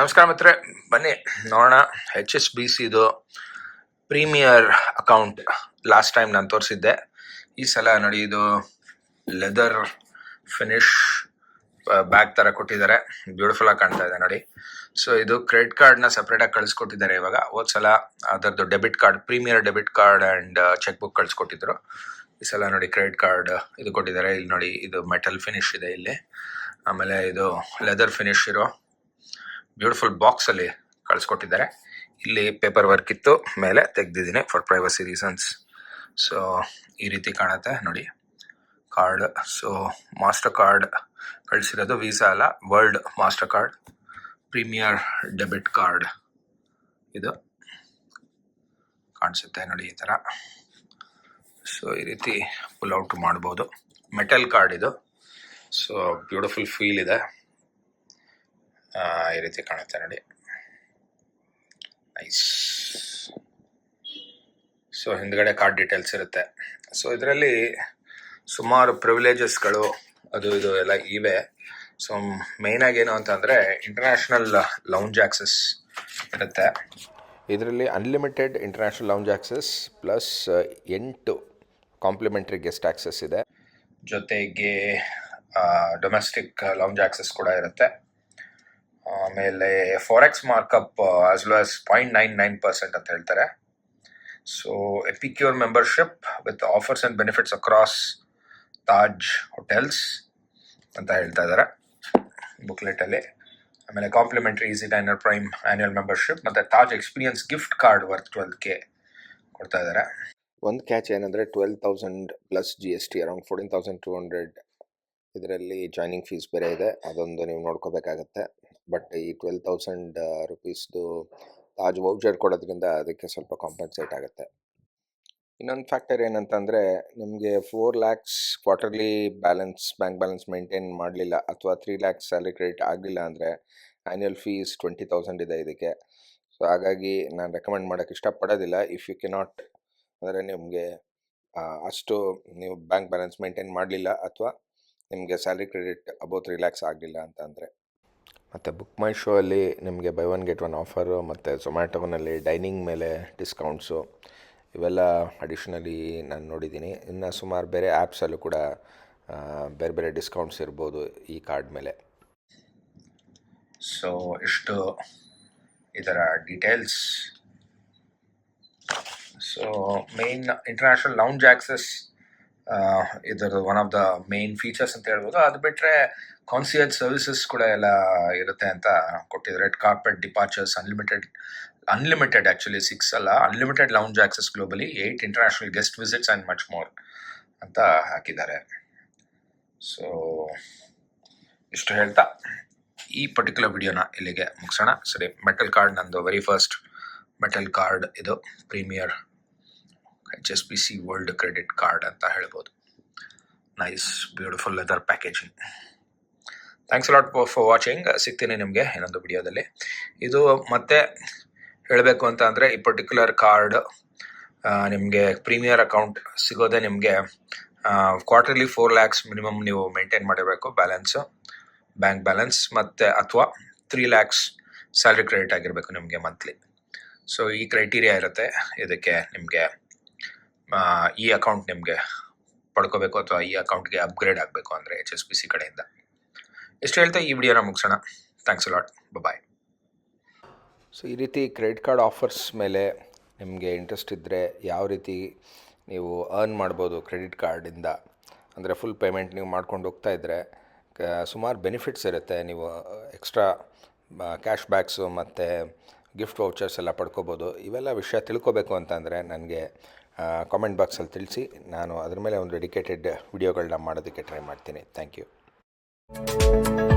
ನಮಸ್ಕಾರ ಮಿತ್ರೆ ಬನ್ನಿ, ನೋಡೋಣ. ಎಚ್ ಎಸ್ ಬಿ ಸಿದು ಪ್ರೀಮಿಯರ್ ಅಕೌಂಟ್. ಲಾಸ್ಟ್ ಟೈಮ್ ನಾನು ತೋರಿಸಿದ್ದೆ. ಈ ಸಲ ನೋಡಿ, ಇದು ಲೆದರ್ ಫಿನಿಶ್ ಬ್ಯಾಗ್ ಥರ ಕೊಟ್ಟಿದ್ದಾರೆ. ಬ್ಯೂಟಿಫುಲ್ ಆಗಿ ಕಾಣ್ತಾ ಇದೆ ನೋಡಿ. ಸೊ ಇದು ಕ್ರೆಡಿಟ್ ಕಾರ್ಡ್ನ ಸಪ್ರೇಟಾಗಿ ಕಳಿಸ್ಕೊಟ್ಟಿದ್ದಾರೆ ಇವಾಗ. ಹೋದ ಸಲ ಅದರದ್ದು debit card, premier debit card and cheque book ಕಳಿಸ್ಕೊಟ್ಟಿದ್ರು. ಈ ಸಲ ನೋಡಿ, ಕ್ರೆಡಿಟ್ ಕಾರ್ಡ್ ಇದು ಕೊಟ್ಟಿದ್ದಾರೆ. ಇಲ್ಲಿ ನೋಡಿ, ಇದು ಮೆಟಲ್ ಫಿನಿಶ್ ಇದೆ ಇಲ್ಲಿ. ಆಮೇಲೆ ಇದು ಲೆದರ್ ಫಿನಿಶ್ ಇರೋ ಬ್ಯೂಟಿಫುಲ್ ಬಾಕ್ಸ್ ಅಲ್ಲಿ ಕಳಿಸ್ಕೊಟ್ಟಿದ್ದಾರೆ. ಇಲ್ಲಿ ಪೇಪರ್ ವರ್ಕ್ ಇತ್ತು, ಮೇಲೆ ತೆಗ್ದಿದ್ದೀನಿ ಫಾರ್ ಪ್ರೈವಸಿ ರೀಸನ್ಸ್ ಸೊ ಈ ರೀತಿ ಕಾಣುತ್ತೆ ನೋಡಿ. ಕಾರ್ಡ್ ಸೊ ಮಾಸ್ಟರ್ ಕಾರ್ಡ್ ಕಳಿಸಿರೋದು ವೀಸಾ ಅಲ್ಲ world Mastercard premier debit card ಇದು ಕಾಣಿಸುತ್ತೆ ನೋಡಿ ಈ ಥರ ಸೊ ಈ ರೀತಿ ಪುಲ್ ಔಟ್ ಮಾಡ್ಬೋದು. ಮೆಟಲ್ ಕಾರ್ಡ್ ಇದು. ಸೊ ಬ್ಯೂಟಿಫುಲ್ ಫೀಲ್ ಇದೆ. ಈ ರೀತಿ ಕಾಣುತ್ತೆ ನೋಡಿ. ನೈಸ್ ಸೊ ಹಿಂದ್ಗಡೆ ಕಾರ್ಡ್ ಡೀಟೇಲ್ಸ್ ಇರುತ್ತೆ. ಸೊ ಇದರಲ್ಲಿ ಸುಮಾರು ಪ್ರಿವಿಲೇಜಸ್ಗಳು ಅದು, ಇದು ಎಲ್ಲ ಇವೆ. ಸೊ ಮೇನ್ ಆಗಿ ಏನು ಅಂತಂದರೆ ಇಂಟರ್ನ್ಯಾಷನಲ್ ಲೌಂಜ್ ಆಕ್ಸೆಸ್ ಇರುತ್ತೆ. ಇದರಲ್ಲಿ unlimited international lounge access plus ಎಂಟು ಕಾಂಪ್ಲಿಮೆಂಟ್ರಿ ಗೆಸ್ಟ್ ಆಕ್ಸಸ್ ಇದೆ. ಜೊತೆಗೆ ಡೊಮೆಸ್ಟಿಕ್ ಲೌಂಜ್ ಆಕ್ಸೆಸ್ ಕೂಡ ಇರುತ್ತೆ. ಆಮೇಲೆ forex markup as well as point nine nine percent ಅಂತ ಹೇಳ್ತಾರೆ. So Epicure membership with offers and benefits across Taj hotels ಅಂತ ಹೇಳ್ತಾ ಇದ್ದಾರೆ ಬುಕ್ಲೆಟಲ್ಲಿ ಆಮೇಲೆ complimentary EazyDiner prime annual membership ಮತ್ತು Taj experience gift card worth twelve K ಕೊಡ್ತಾ ಇದ್ದಾರೆ. ಒಂದು ಕ್ಯಾಚ್ ಏನಂದರೆ twelve thousand plus G S T around fourteen thousand two hundred ಇದರಲ್ಲಿ ಜಾಯ್ನಿಂಗ್ ಫೀಸ್ ಬೇರೆ ಇದೆ. ಅದೊಂದು ನೀವು ನೋಡ್ಕೋಬೇಕಾಗತ್ತೆ. ಬಟ್ ಈ ಟ್ವೆಲ್ ತೌಸಂಡ್ ರುಪೀಸ್ದು ತಾಜ್ ವೌಚರ್ ಕೊಡೋದ್ರಿಂದ ಅದಕ್ಕೆ ಸ್ವಲ್ಪ ಕಾಂಪನ್ಸೇಟ್ ಆಗುತ್ತೆ. ಇನ್ನೊಂದು ಫ್ಯಾಕ್ಟರ್ ಏನಂತಂದರೆ, ನಿಮಗೆ four lakhs quarterly balance, bank balance maintain ಮಾಡಲಿಲ್ಲ ಅಥವಾ ತ್ರೀ ಲ್ಯಾಕ್ಸ್ ಸ್ಯಾಲ್ರಿ ಕ್ರೆಡಿಟ್ ಆಗಲಿಲ್ಲ ಅಂದರೆ ಆ್ಯನ್ಯಲ್ ಫೀಸ್ ಟ್ವೆಂಟಿ ತೌಸಂಡ್ ಇದೆ ಇದಕ್ಕೆ. ಸೊ, ಹಾಗಾಗಿ ನಾನು ರೆಕಮೆಂಡ್ ಮಾಡೋಕ್ಕೆ ಇಷ್ಟಪಡೋದಿಲ್ಲ. ಇಫ್ ಯು ಕೆನಾಟ್, ಅಂದರೆ ನಿಮಗೆ ಅಷ್ಟು ನೀವು ಬ್ಯಾಂಕ್ ಬ್ಯಾಲೆನ್ಸ್ ಮೇಂಟೈನ್ ಮಾಡಲಿಲ್ಲ ಅಥವಾ ನಿಮಗೆ salary credit above three lakhs ಆಗಲಿಲ್ಲ ಅಂತ ಅಂದರೆ ಮತ್ತು ಬುಕ್ ಮೈ ಶೋ ಅಲ್ಲಿ ನಿಮಗೆ buy one get one offer ಮತ್ತು ಝೊಮ್ಯಾಟೊನಲ್ಲಿ ಡೈನಿಂಗ್ ಮೇಲೆ ಡಿಸ್ಕೌಂಟ್ಸು ಇವೆಲ್ಲ ಅಡಿಷ್ನಲಿ ನಾನು ನೋಡಿದ್ದೀನಿ. ಇನ್ನು ಸುಮಾರು ಬೇರೆ ಆ್ಯಪ್ಸಲ್ಲೂ ಕೂಡ ಬೇರೆ ಬೇರೆ ಡಿಸ್ಕೌಂಟ್ಸ್ ಇರ್ಬೋದು ಈ ಕಾರ್ಡ್ ಮೇಲೆ. ಸೊ ಇಷ್ಟು ಇದರ details so main international lounge access ಇದರ one of the main features ಅಂತ ಹೇಳ್ಬೋದು. ಅದು ಬಿಟ್ಟರೆ ಕಾನ್ಸಿಯರ್ ಸರ್ವಿಸಸ್ ಕೂಡ ಎಲ್ಲ ಇರುತ್ತೆ ಅಂತ ಕೊಟ್ಟಿದ್ದಾರೆ. Red carpet departures unlimited unlimited actually six ಅಲ್ಲ. Unlimited lounge access globally eight international guest visits and much more ಅಂತ ಹಾಕಿದ್ದಾರೆ. ಸೊ ಇಷ್ಟು ಹೇಳ್ತಾ ಈ ಪರ್ಟಿಕ್ಯುಲರ್ ವಿಡಿಯೋನ ಇಲ್ಲಿಗೆ ಮುಗಿಸೋಣ. ಸರಿ ಮೆಟಲ್ ಕಾರ್ಡ್ ನಂದು ವೆರಿ ಫಸ್ಟ್ ಮೆಟಲ್ ಕಾರ್ಡ್ ಇದು premier H S B C world credit card ಅಂತ ಹೇಳ್ಬೋದು. Nice beautiful leather packaging thanks lot for watching ಸಿಗ್ತೀನಿ ನಿಮಗೆ ಇನ್ನೊಂದು ವಿಡಿಯೋದಲ್ಲಿ ಇದು ಮತ್ತೆ ಹೇಳಬೇಕು ಅಂತ ಅಂದರೆ ಈ ಪರ್ಟಿಕ್ಯುಲರ್ ಕಾರ್ಡ್ ನಿಮಗೆ ಪ್ರೀಮಿಯರ್ ಅಕೌಂಟ್ ಸಿಗೋದೇ ನಿಮಗೆ ಕ್ವಾರ್ಟರ್ಲಿ ಫೋರ್ ಲ್ಯಾಕ್ಸ್ ಮಿನಿಮಮ್ ನೀವು ಮೇಂಟೈನ್ ಮಾಡಿರಬೇಕು ಬ್ಯಾಲೆನ್ಸು ಬ್ಯಾಂಕ್ ಬ್ಯಾಲೆನ್ಸ್ ಮತ್ತು ಅಥವಾ ತ್ರೀ ಲ್ಯಾಕ್ಸ್ ಸ್ಯಾಲ್ರಿ ಕ್ರೆಡಿಟ್ ಆಗಿರಬೇಕು ನಿಮಗೆ ಮಂತ್ಲಿ ಸೊ ಈ ಕ್ರೈಟೀರಿಯಾ ಇರುತ್ತೆ ಇದಕ್ಕೆ ನಿಮಗೆ ಈ ಅಕೌಂಟ್ ನಿಮಗೆ ಪಡ್ಕೋಬೇಕು ಅಥವಾ ಈ ಅಕೌಂಟ್ಗೆ ಅಪ್ಗ್ರೇಡ್ ಆಗಬೇಕು ಅಂದರೆ ಎಚ್ ಎಸ್ ಪಿ ಸಿ ಕಡೆಯಿಂದ. ಇಷ್ಟು ಹೇಳ್ತಾ ಈ ವಿಡಿಯೋನ ಮುಗಿಸೋಣ. ಥ್ಯಾಂಕ್ಸ್ ಲಾಟ್ ಬಾಯ್ ಸೊ ಈ ರೀತಿ ಕ್ರೆಡಿಟ್ ಕಾರ್ಡ್ ಆಫರ್ಸ್ ಮೇಲೆ ನಿಮಗೆ ಇಂಟ್ರೆಸ್ಟ್ ಇದ್ದರೆ ಯಾವ ರೀತಿ ನೀವು ಅರ್ನ್ ಮಾಡ್ಬೋದು ಕ್ರೆಡಿಟ್ ಕಾರ್ಡಿಂದ ಅಂದರೆ ಫುಲ್ ಪೇಮೆಂಟ್ ನೀವು ಮಾಡ್ಕೊಂಡು ಹೋಗ್ತಾ ಇದ್ದರೆ ಸುಮಾರು ಬೆನಿಫಿಟ್ಸ್ ಇರುತ್ತೆ. ನೀವು ಎಕ್ಸ್ಟ್ರಾ ಕ್ಯಾಶ್ ಬ್ಯಾಕ್ಸು ಮತ್ತು ಗಿಫ್ಟ್ ವೌಚರ್ಸ್ ಎಲ್ಲ ಪಡ್ಕೋಬೋದು. ಇವೆಲ್ಲ ವಿಷಯ ತಿಳ್ಕೊಬೇಕು ಅಂತಂದರೆ ನನಗೆ ಕಾಮೆಂಟ್ ಬಾಕ್ಸಲ್ಲಿ ತಿಳಿಸಿ. ನಾನು ಅದ್ರ ಮೇಲೆ ಒಂದು ಡೆಡಿಕೇಟೆಡ್ ವಿಡಿಯೋಗಳನ್ನ ಮಾಡೋದಕ್ಕೆ ಟ್ರೈ ಮಾಡ್ತೀನಿ. Thank you Música